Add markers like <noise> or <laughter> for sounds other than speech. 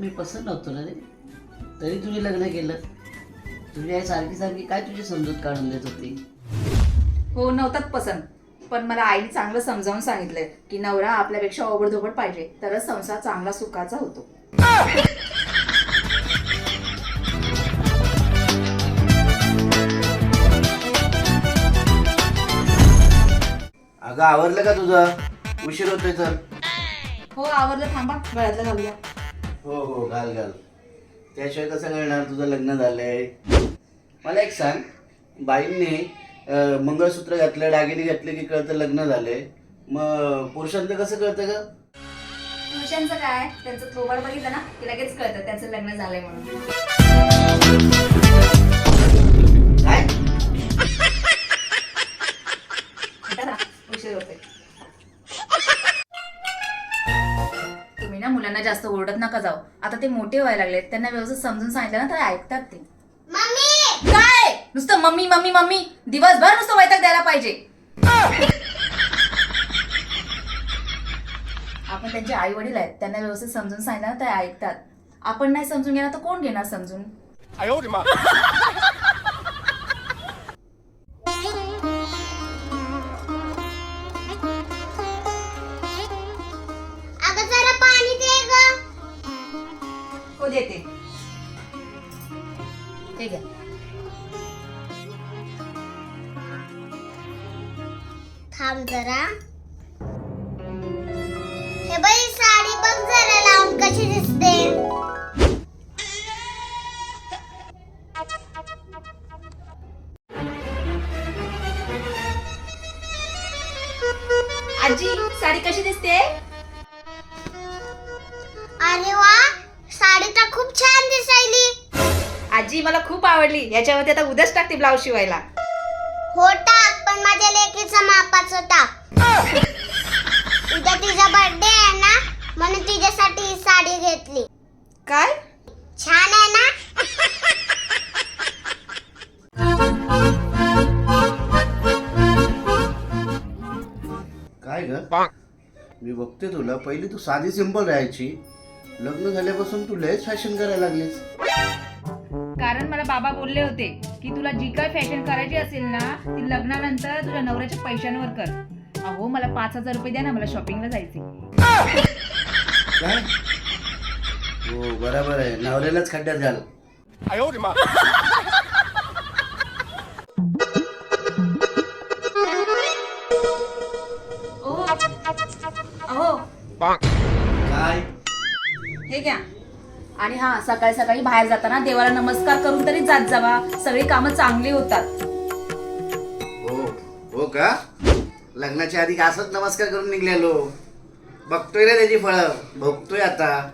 मी पसंत नव्हतो ना रे. तरी तुझे लग्न केलं. तुझी आई सारखी सारखी काय तुझी समजूत काढून देत होती? हो नव्हतात पसंत. पण मला आईने चांगलं समजावून सांगितलंय की नवरा आपल्यापेक्षा ओबडधोबड पाहिजे. तरच संसार चांगला सुखाचा होतो. अगं आवरलं का तुझं? उशीर होतोय तर. हो आवरलं. थांबा. गळ्यातलं घालूया. हो हो घाल घाल. त्याशिवाय कसं कळणार तुझं लग्न झालंय. मला एक सांग. बाईंनी मंगळसूत्र घातलं दागिने घातले की कळतं लग्न झालंय. मग पुरुषांचं कसं कळतं ग? पुरुषांचं काय? त्यांचं थोबाड बघितलं ना की लगेच कळतं त्यांचं लग्न झालंय म्हणून. मुलांना जास्त ओरडत नका जाऊ. आता ते मोठे व्हायला लागले त्यांना व्यवस्थित समजून सांगितलं ना तर ऐकतात ते. काय? नुसतं मम्मी मम्मी मम्मी. दिवसभर नुसतं वैताग द्यायला पाहिजे. आपण त्यांचे आई वडील आहेत. त्यांना व्यवस्थित समजून सांगितलं ना तर ऐकतात. आपण नाही समजून घेणार तर कोण घेणार समजून? <laughs> हो देते। ते घ्या थांब जरा. हे बाई साडी बघ जरा लावून कशी दिसते. आजी साडी कशी दिसते? अरे वा आजी मला खूप आवडली. याच्यावरती आता उद्याच टाकते ब्लाऊज शिवायला. हो टाक पण माझ्या लेकीचा मापाचं टाक उद्या तिचा बर्थडे आहे ना म्हणून तिच्यासाठी ही साडी घेतली. काय? छान आहे ना? काय ग? मी बघते तुला. पहिली तू साधी सिंपल राहायची. लग्न झाल्यापासून तू लयच फॅशन करायला लागलीस. कारण मला बाबा बोलले होते की तुला जी काय फॅशन करायची असेल ना ती लग्नानंतर तुझ्या नवऱ्याच्या पैशांवर कर. अहो मला पाच हजार रुपये द्या ना मला शॉपिंगला जायचे काय? हो बरोबर आहे. नवऱ्यालाच खड्ड्यात घाल. ओ अहो. काय? हे घ्या. आणि हा सकाळी सकाळी बाहेर जाताना देवाला नमस्कार करून तरी जात जावा. सगळी कामं चांगली होतात. हो हो का? लग्नाच्या आधी असंच नमस्कार करून निघलेलो? बघतोय रे त्याची फळं. भोगतोय आता.